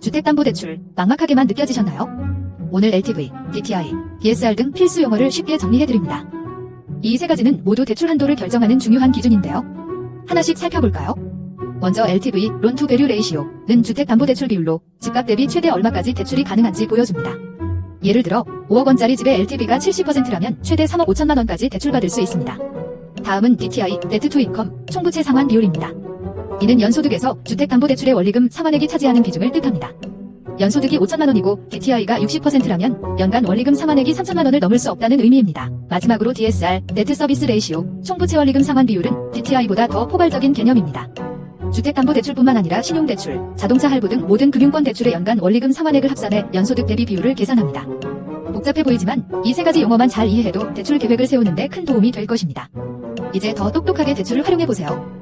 주택담보대출 막막하게만 느껴지셨나요? 오늘 LTV, DTI, DSR 등 필수 용어를 쉽게 정리해드립니다. 이 세 가지는 모두 대출 한도를 결정하는 중요한 기준인데요. 하나씩 살펴볼까요? 먼저 LTV, 론투 배류 레이시오는 주택담보대출 비율로 집값 대비 최대 얼마까지 대출이 가능한지 보여줍니다. 예를 들어 5억 원짜리 집의 LTV가 70%라면 최대 3억 5천만 원까지 대출받을 수 있습니다. 다음은 DTI, 데트 투 인컴, 총부채 상환 비율입니다. 이는 연소득에서 주택담보대출의 원리금 상환액이 차지하는 비중을 뜻합니다. 연소득이 5천만 원이고 DTI가 60%라면 연간 원리금 상환액이 3천만 원을 넘을 수 없다는 의미입니다. 마지막으로 DSR, 데트 서비스 레이시오, 총부채 원리금 상환 비율은 DTI보다 더 포괄적인 개념입니다. 주택담보대출뿐만 아니라 신용대출, 자동차 할부 등 모든 금융권 대출의 연간 원리금 상환액을 합산해 연소득 대비 비율을 계산합니다. 복잡해 보이지만 이 세 가지 용어만 잘 이해해도 대출 계획을 세우는데 큰 도움이 될 것입니다. 이제 더 똑똑하게 대출을 활용해 보세요.